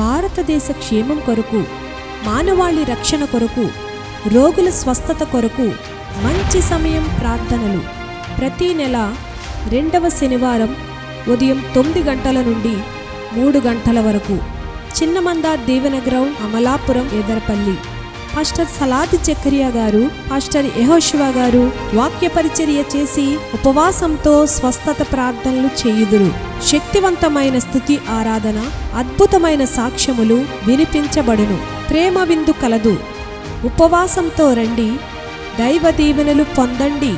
భారతదేశ క్షేమం కొరకు మానవాళి రక్షణ కొరకు రోగుల స్వస్థత కొరకు మంచి సమయం ప్రార్థనలు. ప్రతి నెల రెండవ శనివారం ఉదయం తొమ్మిది గంటల నుండి మూడు గంటల వరకు చిన్నమంద దీవెన గ్రౌండ్ అమలాపురం ఎదరపల్లి. పాస్టర్ సలాది చక్రియా గారు పాస్టర్ యహోశివ గారు వాక్య పరిచర్య చేసి ఉపవాసంతో స్వస్థత ప్రార్థనలు చేయుదురు. శక్తివంతమైన స్థుతి ఆరాధన అద్భుతమైన సాక్ష్యములు వినిపించబడును. ప్రేమ విందు కలదు. ఉపవాసంతో రండి. దైవ దీవెనలు పొందండి.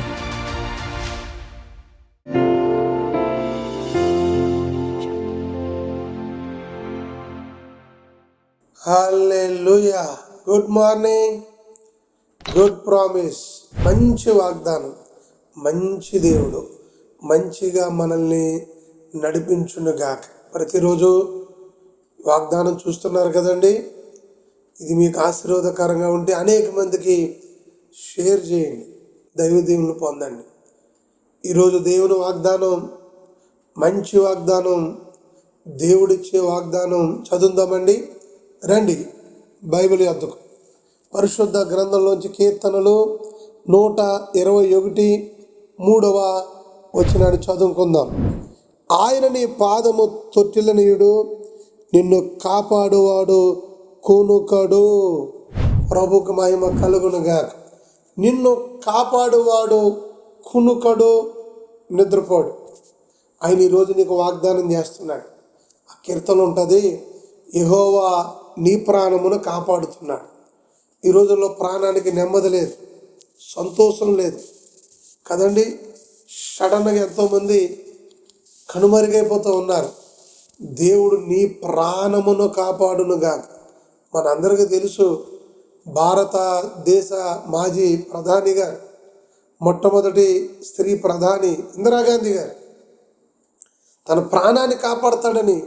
Hallelujah. Good morning good promise మంచి వాగ్దానం. మంచి దేవుడు. మంచిగా మనల్ని నడిపించునుగాక. ప్రతిరోజు వాగ్దానం చూస్తున్నారు కదండి? ఇది మీకు ఆశీర్వాదకరంగా ఉంటే అనేక మందికి షేర్ చేయండి. దైవ దేవుని పొందండి. ఈరోజు దేవుని వాగ్దానం మంచి వాగ్దానం దేవుడిచ్చే వాగ్దానం చదువుదామండి. రండి. బైబిల్ యొద్దకు పరిశుద్ధ గ్రంథంలోంచి కీర్తనలు నూట ఇరవై ఒకటి మూడవ వచ్చినాడు చదువుకుందాం. ఆయన నీ పాదము తొట్టిలనీయుడు నిన్ను కాపాడువాడు కూనుకడు. ప్రభుకు మహిమ కలుగునుగా నిన్ను కాపాడువాడు కునుకడు నిద్రపోడు. ఆయన ఈరోజు నీకు వాగ్దానం చేస్తున్నాడు. ఆ కీర్తన ఉంటుంది యహోవా నీ ప్రాణమును కాపాడుతున్నాడు. ఈ రోజుల్లో ప్రాణానికి నెమ్మది లేదు సంతోషం లేదు. కదండి? సడన్గా ఎంతోమంది కనుమరుగైపోతూ ఉన్నారు. దేవుడు నీ ప్రాణమును కాపాడునుగా మనందరికీ తెలుసు భారతదేశ మాజీ ప్రధాని గారు మొట్టమొదటి స్త్రీ ప్రధాని ఇందిరాగాంధీ గారు. తన ప్రాణాన్ని కాపాడతాడని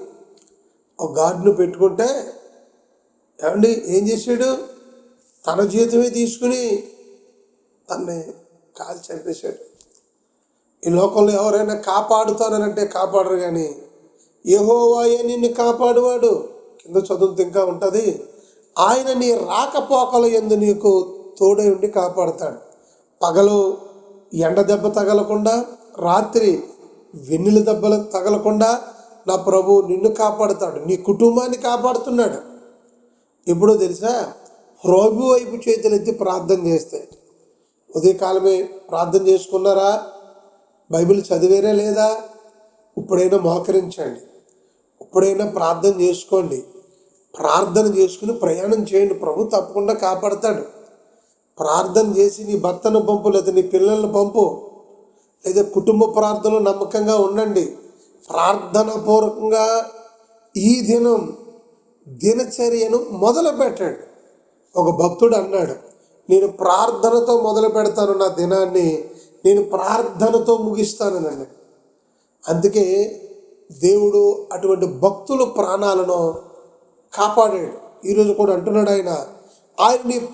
ఒక గార్డును పెట్టుకుంటే ఏమండి ఏం చేశాడు? తన జీవితమే తీసుకుని తన్ని కాల్ చంపేశాడు. ఈ లోకంలో ఎవరైనా కాపాడుతానంటే కాపాడరు కానీ యహోవాయే నిన్ను కాపాడువాడు. కింద చదువుతూ ఇంకా ఉంటుంది ఆయన నీ రాకపోకలు ఎందు నీకు తోడై ఉండి కాపాడుతాడు. పగలు ఎండ దెబ్బ తగలకుండా రాత్రి వెన్నెల దెబ్బలు తగలకుండా నా ప్రభు నిన్ను కాపాడుతాడు. నీ కుటుంబాన్ని కాపాడుతున్నాడు. ఎప్పుడో తెలుసా? ప్రభు వైపు చేతులెత్తి ప్రార్థన చేస్తే. ఉదయకాలమే ప్రార్థన చేసుకున్నారా? బైబిల్ చదివేరే లేదా? ఇప్పుడైనా మోకరించండి. ఇప్పుడైనా ప్రార్థన చేసుకోండి. ప్రార్థన చేసుకుని ప్రయాణం చేయండి. ప్రభు తప్పకుండా కాపాడతాడు. ప్రార్థన చేసి నీ భర్తను పంపు లేదా నీ పిల్లలను పంపు లేదా కుటుంబ ప్రార్థనలు నమ్మకంగా ఉండండి. ప్రార్థనపూర్వకంగా ఈ దినం దినచర్యను మొదలు పెట్టాడు ఒక భక్తుడు అన్నాడు నేను ప్రార్థనతో మొదలు పెడతాను నా దినాన్ని నేను ప్రార్థనతో ముగిస్తాను అన్నాడు అందుకే దేవుడు అటువంటి భక్తుల ప్రాణాలను కాపాడాడు. ఈరోజు కూడా అంటున్నాడు ఆయన ఆయన్ని నీ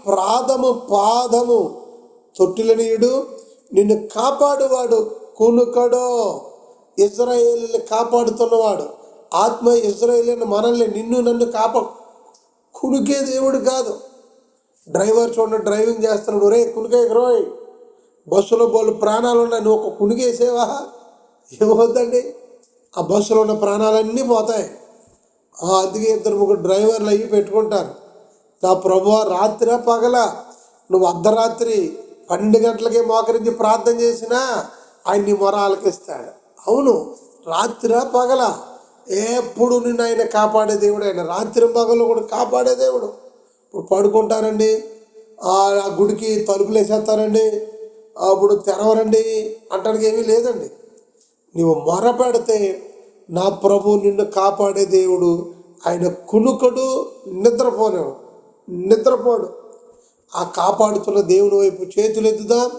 పాదము తొట్టిలనీయుడు నిన్ను కాపాడువాడు కునుకడో. ఇజ్రాయేలీని కాపాడుతున్నవాడు ఆత్మ ఇజ్రాయేలీని మనల్ని నిన్ను నన్ను కాప. కునికే దేవుడు కాదు. డ్రైవర్ చూడండి డ్రైవింగ్ చేస్తున్నాడు. రే కునికే రోయ్. బస్సులో బోళ్ళు ప్రాణాలు ఉన్నాయి నువ్వు ఒక కునికేసేవా ఏమవుద్దండి ఆ బస్సులో ఉన్న ప్రాణాలన్నీ పోతాయి. ఆ, అందుకే ఇద్దరు ముగ్గురు డ్రైవర్లు అయ్యి పెట్టుకుంటారు. నా ప్రభు రాత్రి పగల? నువ్వు అర్ధరాత్రి పన్నెండు గంటలకే మోకరించి ప్రార్థన చేసినా ఆయన్ని నీ మొర ఆలకిస్తాడు అవును రాత్రి పగల? ఎప్పుడు నిన్ను ఆయన కాపాడే దేవుడు ఆయన రాత్రి భాగంలో కూడా కాపాడే దేవుడు. ఇప్పుడు పడుకుంటారండి ఆ గుడికి తలుపులు వేసేస్తారండి అప్పుడు తెరవరండి అంటానికి ఏమీ లేదండి. నీవు మొర పెడితే నా ప్రభు నిన్ను కాపాడే దేవుడు ఆయన కునుకడు నిద్రపోనే నిద్రపోడు. ఆ కాపాడుతున్న దేవుని వైపు చేతులు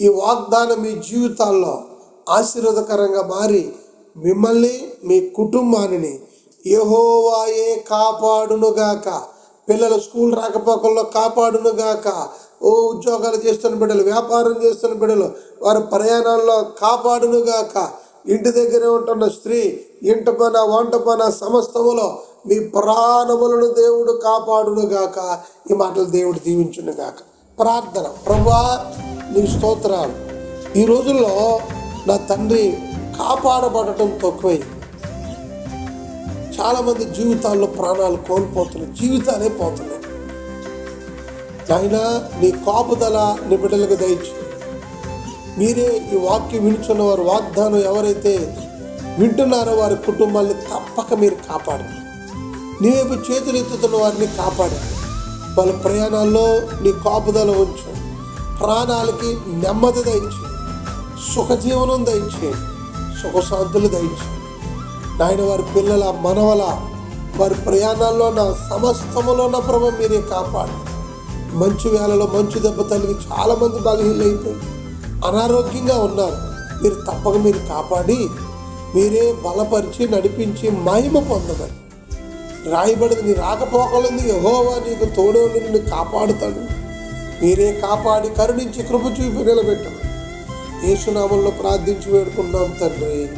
ఈ వాగ్దానం మీ జీవితాల్లో ఆశీర్వాదకరంగా మారి మిమ్మల్ని మీ కుటుంబాన్ని యహోవాయే కాపాడునుగాక. పిల్లలు స్కూల్ రాకపోకల్లో కాపాడునుగాక. ఓ ఉద్యోగాలు చేస్తున్న బిడ్డలు వ్యాపారం చేస్తున్న బిడ్డలు వారి ప్రయాణాల్లో కాపాడునుగాక. ఇంటి దగ్గరే ఉంటున్న స్త్రీ ఇంటి పన వంట పన సమస్తములో మీ ప్రాణములను దేవుడు కాపాడును గాక ఈ మాటలు దేవుడు దీవించునుగాక. ప్రార్థన. ప్రభా నీ స్తోత్రాలు. ఈ రోజుల్లో నా తండ్రి కాపాడబడటం తక్కువై. చాలామంది జీవితాల్లో ప్రాణాలు కోల్పోతున్నాయి జీవితాలే పోతున్నాయి. నాయనా నీ కాపుదల నిబిడలకు దయచు మీరే ఈ వాక్యం వినుచున్న వారు వాగ్దానం ఎవరైతే వింటున్నారో వారి కుటుంబాన్ని తప్పక మీరు కాపాడండి. నీవైపు చేతులు ఎత్తుతున్న వారిని కాపాడండి. వాళ్ళ ప్రయాణాల్లో నీ కాపుదల ఉంచు. ప్రాణాలకి నెమ్మది దయచేయండి సుఖజీవనం దయచేయండి సుఖశాంతులు దయచేయండి నాయన వారి పిల్లల మనవల వారి ప్రయాణాల్లో నా సమస్తములో నా ప్రభ మీరే కాపాడు. మంచు వేళలో మంచు దెబ్బ తల్లికి చాలామంది బలహీనైపోయి అనారోగ్యంగా ఉన్నారు. మీరు తప్పక మీరు కాపాడి మీరే బలపరిచి నడిపించి మహిమ పొందమని. రాయబడింది నీ రాకపోకలుంది యహోవా నీకు తోడోలు నిన్ను కాపాడుతాడు. మీరే కాపాడి కరుణించి కృప చూపి నిలబెట్టమని. యేసునామంలో ప్రార్థించి వేడుకున్నాం తండ్రి.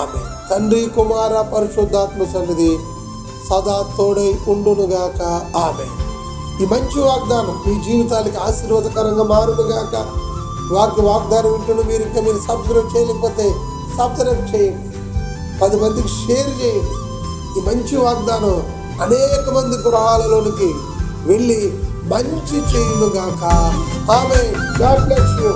ఆమె తండ్రి కుమార పరిశుద్ధాత్మ సన్నిధి సదా తోడై ఉండునుగాక. ఆమె ఈ మంచి వాగ్దానం మీ జీవితానికి ఆశీర్వాదకరంగా మారునుగాక. వాక్య వాగ్దానం వింటున్న మీరు ఇంకా మీరు సబ్స్క్రైబ్ చేయలేకపోతే సబ్స్క్రైబ్ చేయండి. పది మందికి షేర్ చేయండి. ఈ మంచి వాగ్దానం అనేక మంది గృహాలలోనికి వెళ్ళి మంచి చేయునుగాక. ఆమె గాడ్ బ్లెస్ యూ.